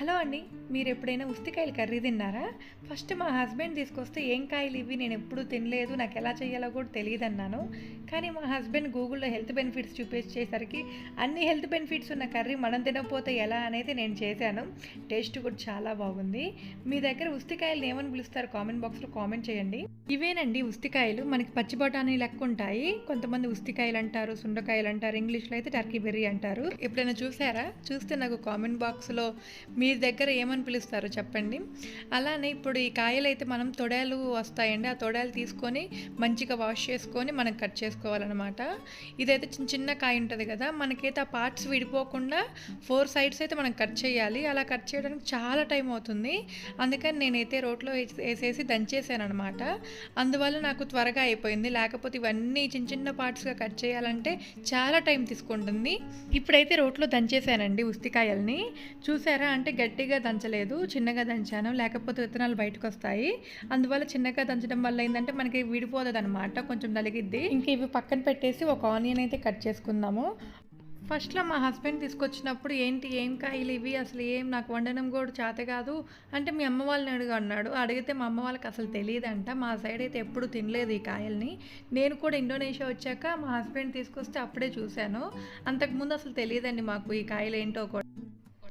Hello అండి మీరు ఎప్పుడైనా ఉస్తికాయలు కర్రీ తిన్నారా? ఫస్ట్ మా హస్బెండ్ తీసుకొస్తే ఏం కాయలు ఇవి? నేను ఎప్పుడూ తినలేదు నాకు ఎలా చేయాలో కూడా తెలియదు అన్నాను కానీ మా హస్బెండ్ గూగుల్లో హెల్త్ బెనిఫిట్స్ చూపించేసరికి అన్ని హెల్త్ బెనిఫిట్స్ ఉన్న కర్రీ మనం తినకపోతే ఎలా అనేది నేను చేశాను. టేస్ట్ కూడా చాలా బాగుంది. మీ దగ్గర ఉస్తికాయలు ఏమని పిలుస్తారు? కామెంట్ బాక్స్లో కామెంట్ చేయండి. ఇవేనండి ఉస్తికాయలు మనకి పచ్చి బఠానీ లెక్క ఉంటాయి. కొంతమంది ఉస్తికాయలు అంటారు సుండకాయలు అంటారు ఇంగ్లీష్లో అయితే టర్కీ బెర్రీ అంటారు. ఎప్పుడైనా చూసారా? చూస్తే నాకు కామెంట్ బాక్స్లో మీ దగ్గర ఏమని పిలుస్తారో చెప్పండి. అలానే ఇప్పుడు ఈ కాయలు అయితే మనం తొడాలు వస్తాయండి. ఆ తొడాలు తీసుకొని మంచిగా వాష్ చేసుకొని మనం కట్ చేసుకోవాలన్నమాట. ఇదైతే చిన్న చిన్న కాయ ఉంటుంది కదా మనకైతే ఆ పార్ట్స్ విడిపోకుండా ఫోర్ సైడ్స్ అయితే మనం కట్ చేయాలి. అలా కట్ చేయడానికి చాలా టైం అవుతుంది. అందుకని నేనైతే రోట్లో వేసి- వేసేసి దంచేసాను అనమాట అందువల్ల నాకు త్వరగా అయిపోయింది. లేకపోతే ఇవన్నీ చిన్న చిన్న పార్ట్స్గా కట్ చేయాలంటే చాలా టైం తీసుకుంటుంది. ఇప్పుడైతే రోట్లో దంచేసానండి ఉస్తికాయల్ని చూసారా? అంటే గట్టిగా దంచలేదు చిన్నగా దంచాను. లేకపోతే విత్తనాలు బయటకు వస్తాయి అందువల్ల చిన్నగా దంచడం వల్ల ఏంటంటే మనకి విడిపోతుంది అనమాట కొంచెం నలిగిద్ది. ఇంకా ఇవి పక్కన పెట్టేసి ఒక ఆనియన్ అయితే కట్ చేసుకుందాము. ఫస్ట్లో మా హస్బెండ్ తీసుకొచ్చినప్పుడు ఏంటి ఏం కాయలు ఇవి? అసలు ఏం? నాకు వండడం కూడా చేత కాదు. అంటే మీ అమ్మ వాళ్ళని అడుగు అన్నాడు. అడిగితే మా అమ్మ వాళ్ళకి అసలు తెలియదంట మా సైడ్ అయితే ఎప్పుడు తినలేదు ఈ కాయల్ని. నేను కూడా ఇండోనేషియా వచ్చాక మా హస్బెండ్ తీసుకొస్తే అప్పుడే చూశాను. అంతకుముందు అసలు తెలియదండి మాకు ఈ కాయలు ఏంటో కూడా.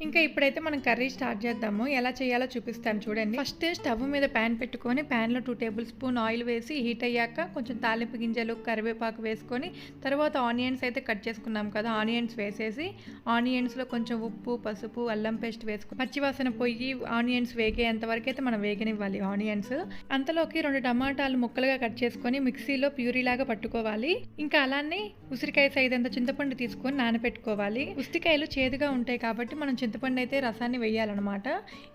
ఇంకా ఇప్పుడైతే మనం కర్రీ స్టార్ట్ చేద్దాము. ఎలా చేయాలో చూపిస్తాను చూడండి. ఫస్ట్ స్టవ్ మీద ప్యాన్ పెట్టుకొని ప్యాన్లో టూ టేబుల్ స్పూన్ ఆయిల్ వేసి హీట్ అయ్యాక కొంచెం తాలింపు గింజలు కరివేపాకు వేసుకొని తర్వాత ఆనియన్స్ అయితే కట్ చేసుకున్నాం కదా ఆనియన్స్ వేసేసి ఆనియన్స్లో కొంచెం ఉప్పు పసుపు అల్లం పేస్ట్ వేసుకొని పచ్చివాసన పొయ్యి ఆనియన్స్ వేగేంత వరకు అయితే మనం వేగనివ్వాలి ఆనియన్స్. అంతలోకి రెండు టమాటాలు ముక్కలుగా కట్ చేసుకొని మిక్సీలో ప్యూరీలాగా పట్టుకోవాలి. ఇంకా అలానే ఉసిరికాయ సైజ్ అంత చింతపండు తీసుకొని నానబెట్టుకోవాలి ఉసిరికాయలు చేదుగా ఉంటాయి కాబట్టి మనం చింతపండు అయితే రసాన్ని వేయాలన్నమాట.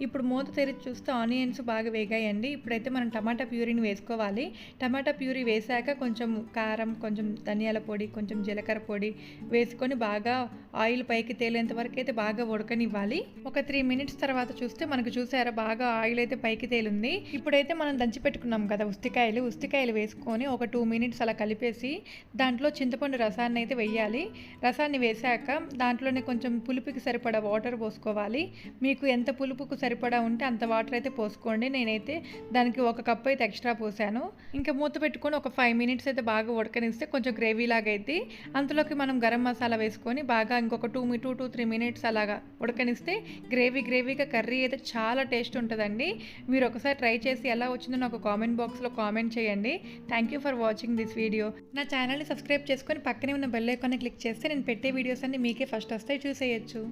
ఇప్పుడు మూత తెరిచి చూస్తే ఆనియన్స్ బాగా వేగాయండి. ఇప్పుడైతే మనం టమాటా ప్యూరీని వేసుకోవాలి. టమాటా ప్యూరీ వేసాక కొంచెం కారం కొంచెం ధనియాల పొడి కొంచెం జీలకర్ర పొడి వేసుకొని బాగా ఆయిల్ పైకి తేలేంత వరకు అయితే బాగా ఉడకనివ్వాలి. ఒక త్రీ మినిట్స్ తర్వాత చూస్తే మనకు చూసారా బాగా ఆయిల్ అయితే పైకి తేలుంది. ఇప్పుడైతే మనం దంచి పెట్టుకున్నాం కదా ఉస్తికాయలు. ఉస్తికాయలు వేసుకొని ఒక టూ మినిట్స్ అలా కలిపేసి దాంట్లో చింతపండు రసాన్ని అయితే వేయాలి. రసాన్ని వేసాక దాంట్లోనే కొంచెం పులుపుకి సరిపడా వాటర్ పోసుకోవాలి. మీకు ఎంత పులుపుకు సరిపడా ఉంటే అంత వాటర్ అయితే పోసుకోండి. నేనైతే దానికి ఒక కప్ అయితే ఎక్స్ట్రా పోసాను. ఇంకా మూత పెట్టుకొని ఒక ఫైవ్ మినిట్స్ అయితే బాగా ఉడకనిస్తే కొంచెం గ్రేవీ లాగా అయితే అంతలోకి మనం గరం మసాలా వేసుకొని బాగా ఇంకొక two two two three minutes అలాగా ఉడకనిస్తే గ్రేవీ గ్రేవీగా కర్రీ అయితే చాలా టేస్ట్ ఉంటుందండి. మీరు ఒకసారి ట్రై చేసి ఎలా వచ్చిందో నాకు కామెంట్ బాక్స్లో కామెంట్ చేయండి. Thank you for watching this video నా ఛానల్ని సబ్స్క్రైబ్ చేసుకొని పక్కనే ఉన్న బెల్ ఐకాన్ని క్లిక్ చేస్తే నేను పెట్టే వీడియోస్ అన్ని మీకే ఫస్ట్ వస్తాయి. చూసేయచ్చు.